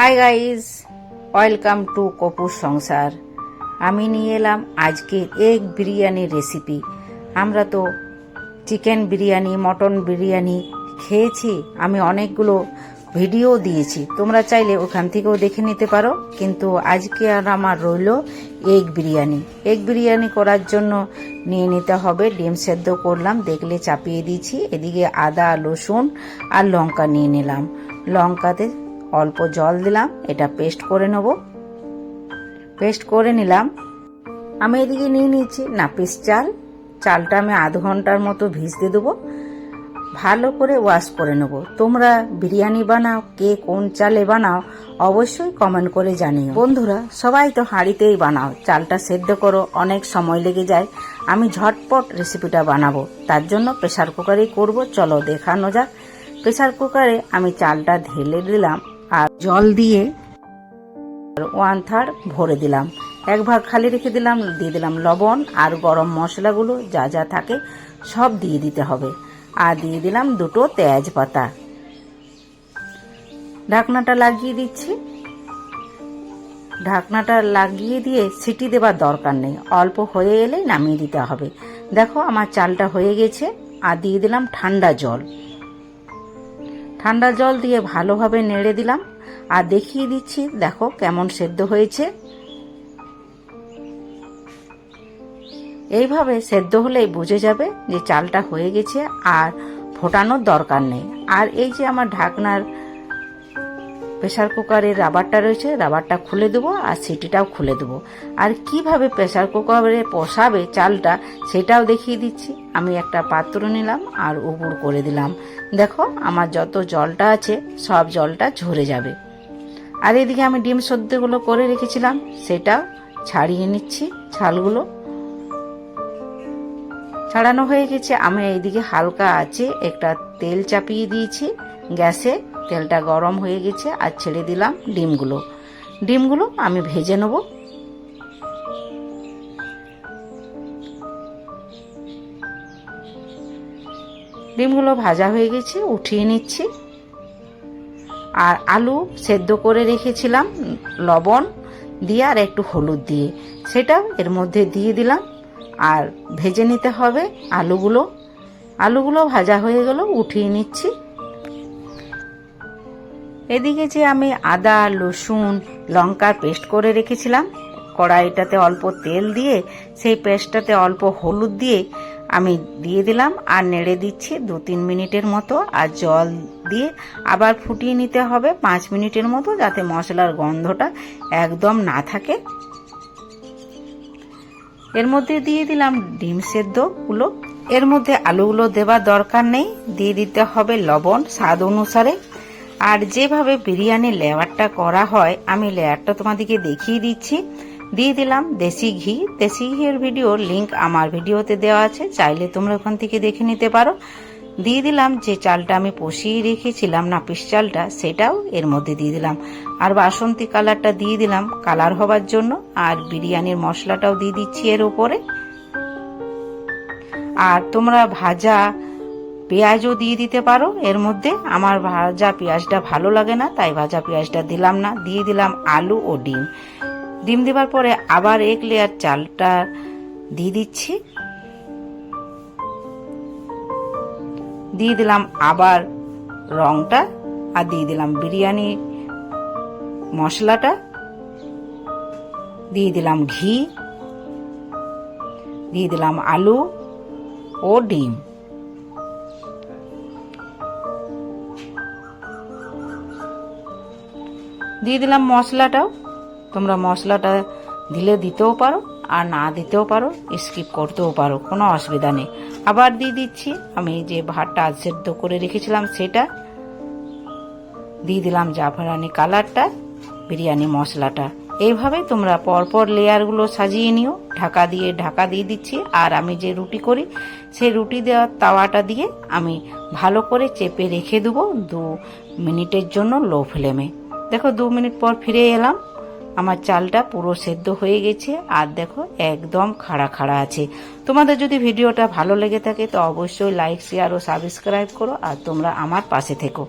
Hi guys, welcome to Kapur Sansar. আমি নিয়ে এলাম আজকের এগ বিরিয়ানির রেসিপি। আমরা তো চিকেন বিরিয়ানি, মটন বিরিয়ানি খেয়েছি, আমি অনেকগুলো ভিডিও দিয়েছি। তোমরা চাইলে ওখান থেকেও দেখে নিতে পারো, কিন্তু আজকে আর আমার রইল এগ বিরিয়ানি। এগ বিরিয়ানি করার জন্য নিয়ে নিতে হবে, ডিম সেদ্ধ করলাম, দেখলে চাপিয়ে দিয়েছি। এদিকে আদা, রসুন আর লঙ্কা নিয়ে নিলাম। লঙ্কাতে অল্প জল দিলাম, এটা পেস্ট করে নেব। পেস্ট করে নিলাম। আমি এদিকে নিয়ে নিয়েছি নাপিস চাল। চালটা আমি আধ ঘণ্টার মতো ভিজতে দেবো। ভালো করে ওয়াশ করে নেব। তোমরা বিরিয়ানি বানাও, কে কোন চালে বানাও, অবশ্যই কমেন্ট করে জানিও। বন্ধুরা, সবাই তো হাঁড়িতেই বানাও। চালটা সেদ্ধ করো, অনেক সময় লেগে যায়। আমি ঝটপট রেসিপিটা বানাবো। তার জন্য প্রেশার কুকারেই করব। চলো দেখানো যাক। প্রেশার কুকারে আমি চালটা ঢেলে দিলাম। আর জল দিয়ে ওয়ান থার্ড ভরে দিলাম। এক ভাগ খালি রেখে দিলাম, দিয়ে দিলাম লবণ আর গরম মশলাগুলো যা যা থাকে সব দিয়ে দিতে হবে। আর দিয়ে দিলাম দুটো তেজপাতা। ঢাকনাটা লাগিয়ে দিচ্ছি। ঢাকনাটা লাগিয়ে দিয়ে সিটি দেবার দরকার নেই। অল্প হয়ে এলেই নামিয়ে দিতে হবে। দেখো আমার চালটা হয়ে গেছে। আর দিয়ে দিলাম ঠান্ডা জল। ঠান্ডা জল দিয়ে ভালোভাবে নেড়ে দিলাম আর দেখিয়ে দিচ্ছি, দেখো কেমন সেদ্ধ হয়েছে। এইভাবে সেদ্ধ হলেই বুঝে যাবে যে চালটা হয়ে গেছে আর ফোটানোর দরকার নেই। আর এই যে আমার ঢাকনার প্রেসার কুকারের রাবারটা রয়েছে, রাবারটা খুলে দেবো আর সিটিটাও খুলে দেবো। আর কীভাবে প্রেশার কুকারে পোষাবে চালটা সেটাও দেখিয়ে দিচ্ছি। আমি একটা পাত্র নিলাম আর উপুর করে দিলাম। দেখো, আমার যত জলটা আছে, সব জলটা ঝরে যাবে। আর এদিকে আমি ডিম সদ্যগুলো করে রেখেছিলাম, সেটাও ছাড়িয়ে নিচ্ছি ছালগুলো। ছাড়ানো হয়ে গেছে, আমি এইদিকে হালকা আছে একটা তেল চাপিয়ে দিয়েছি গ্যাসে। তেলটা গরম হয়ে গেছে আর ছেড়ে দিলাম ডিমগুলো। ডিমগুলো আমি ভেজে নেব। ডিমগুলো ভাজা হয়ে গেছে, উঠিয়ে নিচ্ছি। আর আলু সেদ্ধ করে রেখেছিলাম, লবণ দিয়ে আর একটু হলুদ দিয়ে। সেটা এর মধ্যে দিয়ে দিলাম। আর ভেজে নিতে হবে আলুগুলো। আলুগুলো ভাজা হয়ে গেল, উঠিয়ে নিচ্ছি। এদিকে যে আমি আদা, রসুন লঙ্কার পেস্ট করে রেখেছিলাম, কড়াইটাতে অল্প তেল দিয়ে, সেই পেস্টটাতে অল্প হলুদ দিয়ে আমি দিয়ে দিলাম আর নেড়ে দিচ্ছি দু তিন মিনিটের মতো আর জল দিয়ে আবার ফুটিয়ে নিতে হবে পাঁচ মিনিটের মতো যাতে মশলার গন্ধটা একদম না থাকে। এর মধ্যে দিয়ে দিলাম ডিম সেদ্ধগুলো এর মধ্যে আলুগুলো দেওয়ার দরকার নেই। দিয়ে দিতে হবে লবণ। স্বাদ অনুসারে আর যেভাবে বিরিয়ানির লেয়ারটা করা হয়, আমি লেয়ারটা তোমাদেরকে দেখিয়ে দিচ্ছি। দিয়ে দিলাম দেশি ঘি। দেশি ঘিয়ের ভিডিও লিংক আমার ভিডিওতে দেওয়া আছে, চাইলে তোমরা ওখান থেকে দেখে নিতে পারো। দিয়ে দিলাম যে চালটা আমি পশিয়ে রেখেছিলাম নাপিস চালটা, সেটাও এর মধ্যে দিয়ে দিলাম। আর বাসন্তী কালারটা দিয়ে দিলাম কালার হবার জন্য, আর বিরিয়ানির মশলাটাও দিয়ে দিচ্ছি এর উপরে। আর তোমরা ভাজা পেঁয়াজও দিয়ে দিতে পারো। এর মধ্যে আমার ভাজা পেঁয়াজটা ভালো লাগে না, তাই ভাজা পেঁয়াজটা দিলাম না। দিয়ে দিলাম আলু ও ডিম। ডিম দেওয়ার পরে আবার এক লেয়ার চালটা দিয়ে দিচ্ছি। দিয়ে দিলাম আবার রংটা আর দিয়ে দিলাম বিরিয়ানি মশলাটা। দিয়ে দিলাম ঘি। দিয়ে দিলাম আলু ও ডিম। দিয়ে দিলাম মশলাটাও। তোমরা মশলাটা দিলে দিতেও পারো আর না দিতেও পারো স্কিপ করতেও পারো, কোনো অসুবিধা নেই। আবার দিয়ে দিচ্ছি, আমি যে ভাতটা সেদ্ধ করে রেখেছিলাম সেটা। দিয়ে দিলাম জাফরানি কালারটা, বিরিয়ানি মশলাটা। এইভাবে তোমরা পরপর লেয়ারগুলো সাজিয়ে নিও। ঢাকা দিয়ে ঢাকা দিয়ে দিচ্ছি, আর আমি যে রুটি করি সেই রুটি দেওয়ার তাওয়াটা দিয়ে আমি ভালো করে চেপে রেখে দেবো দু মিনিটের জন্য লো ফ্লেমে। দেখো দু মিনিট পর ফিরে এলাম। আমার চালটা পুরো সেদ্ধ হয়ে গেছে আর দেখো একদম খাড়া খাড়া আছে। তোমাদের যদি ভিডিওটা ভালো লেগে থাকে তো অবশ্যই লাইক শেয়ার ও সাবস্ক্রাইব করো আর তোমরা আমার পাশে থেকো।